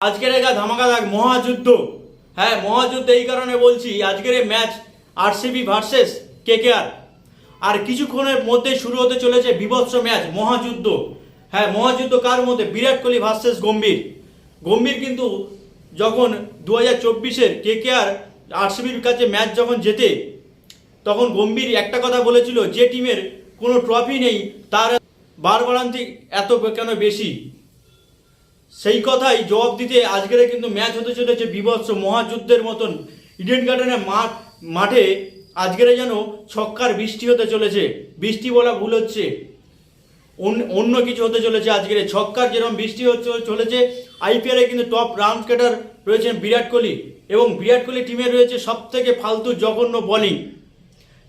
আজকের এটা ধামাকা দাগ মহাযুদ্ধ হ্যাঁ মহাযুদ্ধ এই কারণে বলছি, আজকের এই ম্যাচ আরসিবি ভার্সেস কেকেআর। আর আর কিছুক্ষণের মধ্যে শুরু হতে চলেছে বিভৎস ম্যাচ, মহাযুদ্ধ। হ্যাঁ মহাযুদ্ধ কার মধ্যে? বিরাট কোহলি ভার্সেস গম্ভীর। গম্ভীর কিন্তু যখন দু হাজার চব্বিশের কে কেকেআর আরসিবির কাছে ম্যাচ যখন জেতে, তখন গম্ভীর একটা কথা বলেছিল, যে টিমের কোনো ট্রফি নেই, তার বারবারান্তি এত কেন বেশি? সেই কথাই জবাব দিতে আজকের কিন্তু ম্যাচ হতে চলেছে বিভৎস মহাযুদ্ধের মতন। ইডেন গার্ডেনের মাঠ, মাঠে আজকের যেন ছক্কার বৃষ্টি হতে চলেছে। বৃষ্টি বলা ভুল হচ্ছে। অন্য- কিছু হতে চলেছে আজকের। ছক্কার যেরকম বৃষ্টি হচ্ছে চলেছে, আইপিএলে কিন্তু টপ রান স্কেটার রয়েছেন বিরাট কোহলি এবং বিরাট কোহলি টিমে রয়েছে সব থেকে ফালতু জঘন্য বোলিং,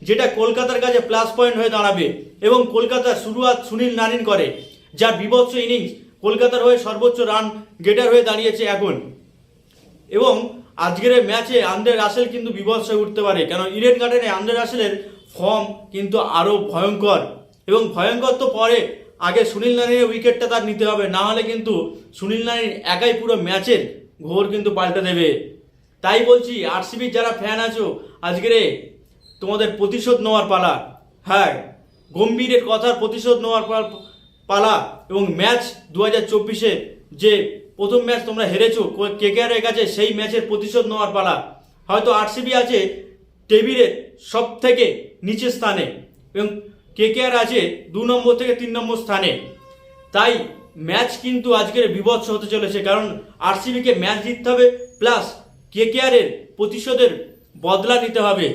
যেটা কলকাতার কাছে প্লাস পয়েন্ট হয়ে দাঁড়াবে এবং কলকাতার শুরুয়াত সুনীল নারিন করে, যার বিভৎস ইনিংস কলকাতার হয়ে সর্বোচ্চ রান গেটার হয়ে দাঁড়িয়েছে এখন। এবং আজকের ম্যাচে আন্দ্রে রাসেল কিন্তু বিভৎস হয়ে উঠতে পারে। কেন? ইডেন গার্ডেনে আন্দ্রে রাসেলের ফর্ম কিন্তু আরও ভয়ঙ্কর। এবং ভয়ঙ্কর তো পরে। আগে সুনীল নারিনের উইকেটটা তার নিতে হবে। না হলে কিন্তু সুনীল নারিন একাই পুরো ম্যাচের ঘোর কিন্তু পাল্টে দেবে। তাই বলছি আরসিবির যারা ফ্যান আছো, আজকের তোমাদের প্রতিশোধ নেওয়ার পালা। হ্যাঁ গম্ভীরের কথার প্রতিশোধ নেওয়ার পাল- পালা এবং ম্যাচ দু হাজার চব্বিশে যে প্রথম ম্যাচ তোমরা হেরেছো কেকেআরের কাছে সেই ম্যাচের প্রতিশোধ নেওয়ার পালা। হয়তো আরসিবি আছে টেবিলের সব থেকে নিচের স্থানে এবং কেকেআর আছে দু নম্বর থেকে তিন নম্বর স্থানে। তাই ম্যাচ কিন্তু আজকের বিভৎস হতে চলেছে, কারণ আরসিবিকে ম্যাচ জিততে হবে, প্লাস কেকেআরের প্রতিশোধের বদলা নিতে হবে।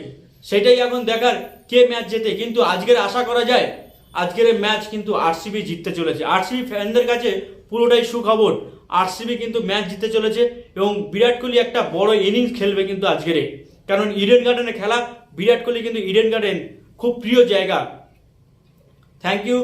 সেটাই এখন দেখার কে ম্যাচ জেতে। কিন্তু আজকের আশা করা যায় আজকের এই ম্যাচ কিন্তু আরসিবি জিততে চলেছে। আরসিবি ফ্যানদের কাছে পুরোটাই সুখবর। আরসিবি কিন্তু ম্যাচ জিততে চলেছে এবং বিরাট কোহলি একটা বড় ইনিংস খেলবে কিন্তু আজকের কারণ ইডেন গার্ডেনে খেলা বিরাট কোহলি কিন্তু ইডেন গার্ডেন খুব প্রিয় জায়গা। Thank you